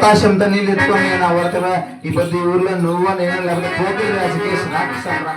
అవకాశంతో నీళ్ళు ఎత్తుకొని నేను అవతల ఈ ప్రతి ఊర్లో నువ్వు నేను లేకపోతే పోటీ రాజకీయ రాక్షసరా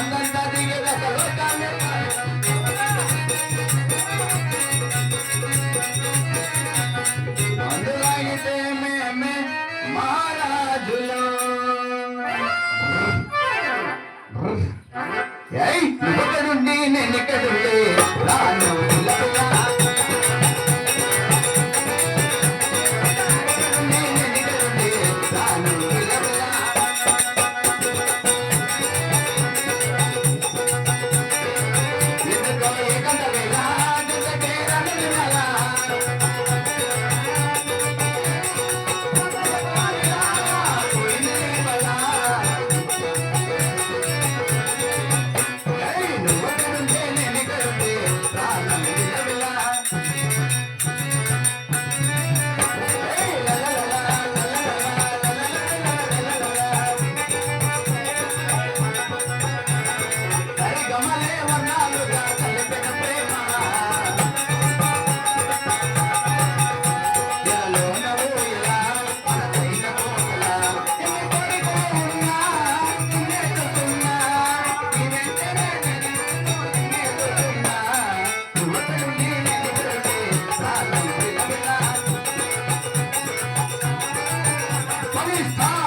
अंदर दादी के दस लोटा में Aí está!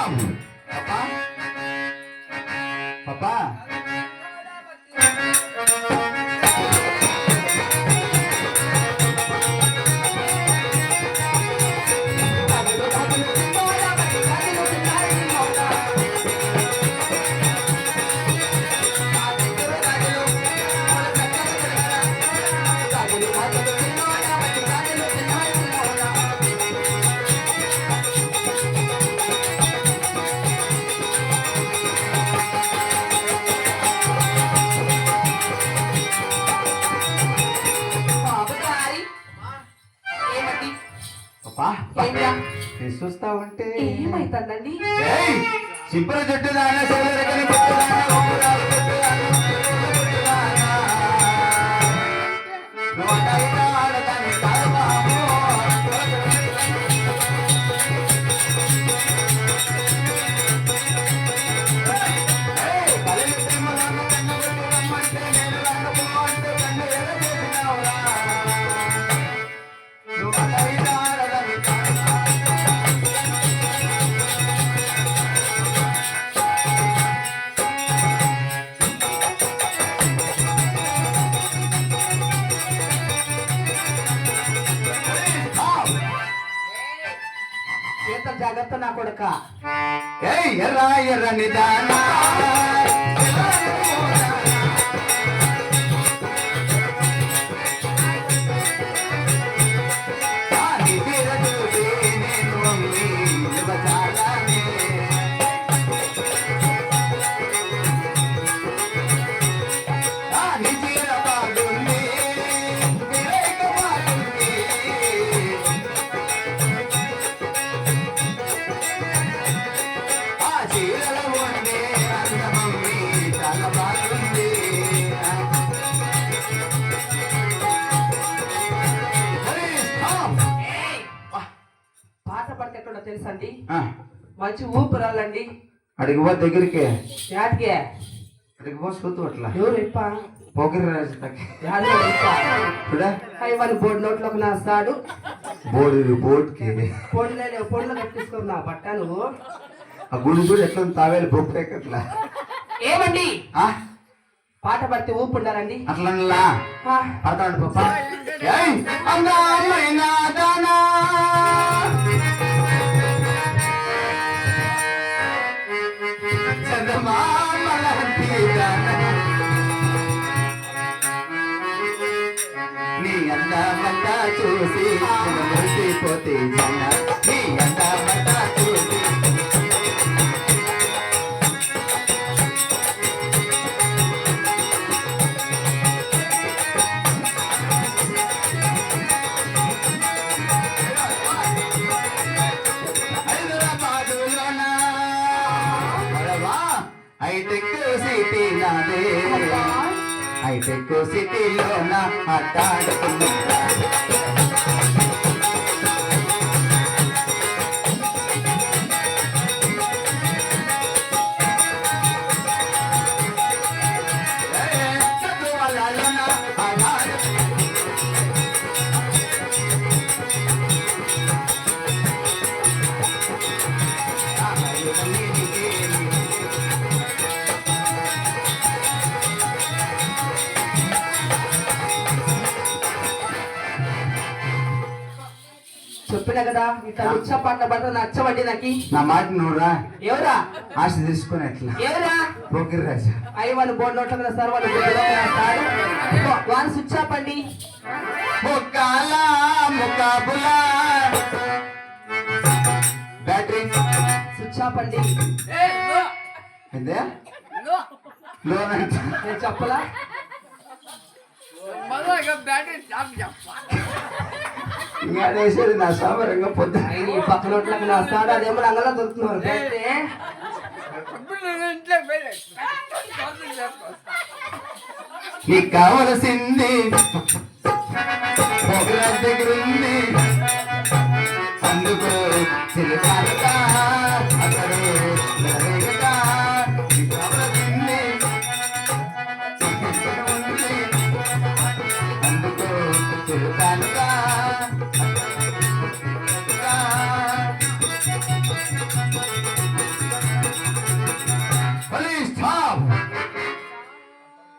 చేస్తా ఉంటే ఏమైతుందండి చిప్పర జుట్టు దానే జాగ్రత్త నా కొడుక. ఏయ్ ఎర్ర ఎర్ర నిదానా. మంచి ఊపిరాలండి. అడిగి పో దగ్గరికి. యాటికే? అడిగి పో సూతు అట్లా. ఎవరు ఇప్ప? పోకిరి రాజు. యాడికో అయ్యవాని బోర్డు నోట్లోకి నాస్తాడు. బోర్డు బోర్డుకి. పొడిలే పొడిలో కట్టించుకుని నా బట్ట నువ్వు ఆ గుడి చూడు ఎట్లా తావేలు బొప్పే అట్లా ఏమండి? ఆ, పాట పడితే ఊపు ఉండాలండి అట్లనలా? ఆ, పాతాడు పాప. ఏయ్! అందమైన చూసి నేను మురిసిపోతే చిన్న నీ అందమంతా చూసి హైదరాబాదులోన మరవా hitech సిటీ నాదే హైటెక్ చెప్పిన కదా ఇట్లా ఉచ్చ పాట పడితే నచ్చవండి నాకు. నా మాట నువ్వురా ఎవరా? ఆశ తీసుకుని ఎట్లా? ఎవరా? పోకిరి రాజా. అయ్యవాని బోర్డు నోట్లోకి రాస్తారు వాళ్ళు బోర్డులోకి రాస్తాడు వాని స్విచ్ ఆఫ్ అండి. బ్యాటరీ. స్విచ్ ఆఫ్ అండి. చెప్పలా? ఇంకా వేసేది నా సామరంగా పొద్దు ఈ పక్క నోట్లోకి రాస్తాడు అదేమో రంగంలో దొరుకుతున్నారు నీకు కావలసింది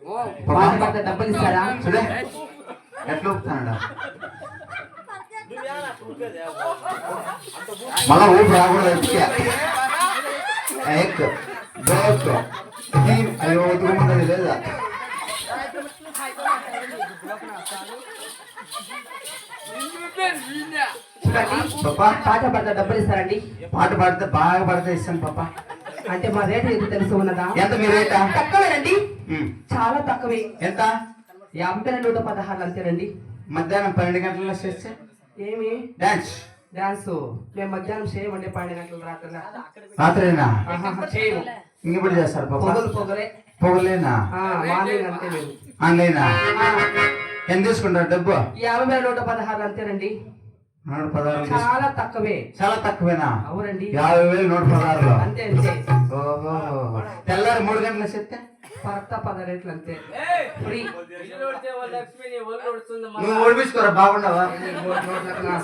పడితే డబ్బులు ఇస్తారా? చూడే. ఎట్లా ఊపుతాడా మళ్ళా ఊపి రాకూడదు ఎత్తికే. ఎక్, దోక్, అయ్యో ఉతుకుమంటది లేదా? పాట పాడితే డబ్బులు ఇస్తారండి. పాట పాడితే బాగా పాడితే ఇస్తాను పాప అంటే మా రేటు ఎంత తెలిసి ఉన్నదా? ఎంత మీ రేటా? తక్కువేనండి. చాలా తక్కువే. ఎంత? యాభై నూట పదహారు అంతేనండి. మధ్యాహ్నం పన్నెండు గంటల చేస్తే ఏమి? డాన్స్. డాన్స్. మేము మధ్యాహ్నం చేయమండి పన్నెండు గంటల రాత్రి రాత్రేనా? చేయము. ఇంకెప్పుడు చేస్తారు పొగలు పొగలే. పొగలేనా? ఆన్లైనా ఎంత తీసుకుంటారు డబ్బు? యాభై వేల నూట పదహారు అంతేనండి. నూట పదహారు చాలా తక్కువే. చాలా తక్కువేనా? అవునండి. యాభై వేలు నూట పదహారులో. అంతే తెల్లారి మూడు గంటల చెప్తే పరత పద రేట్లు అంతే ఫ్రీ నువ్వు ఓడిపించుకోరా బాగుండవా? నా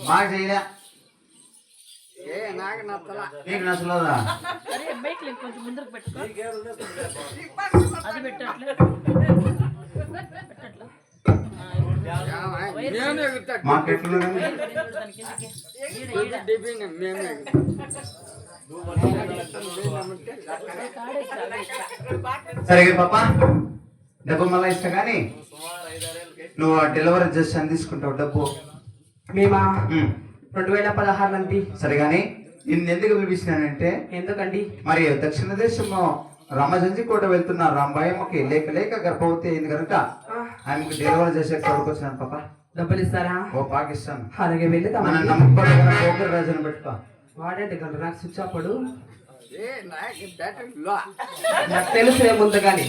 బాగా చేయలే. నాకు నచ్చలా నీకు నచ్చలేదా కొంచెం పెట్టుకో. అది పెట్టట్లే. పెట్టట్లా. మాకు. సరే పాప డబ్బు మళ్ళీ ఇస్తా కానీ నువ్వు ఆ డెలివరీ చేసి అని తీసుకుంటావు డబ్బు. మేమా. రెండు వేల పదహారు అండి సరే కానీ నిన్ను ఎందుకు పిలిపించినానంటే ఎందుకండి? మరి దక్షిణ దేశంలో రామజంజి కోట వెళ్తున్న రాంబాయమ్మకి లేక లేక గర్భవతి అయింది కనుక ఆ, ఆమెకు డెలివరీ చేసే కొడుకు వచ్చినాను పాప. డబ్బులు ఇస్తారా ఓ పాకిస్తాన్. అలాగే మన వెళ్తామండి నమ్మకం పోకరి రాజుని పెట్టుకో. వాడంటే గంట నాకు స్విచ్ అప్పుడు నాకు తెలుసులే ముందుగాని.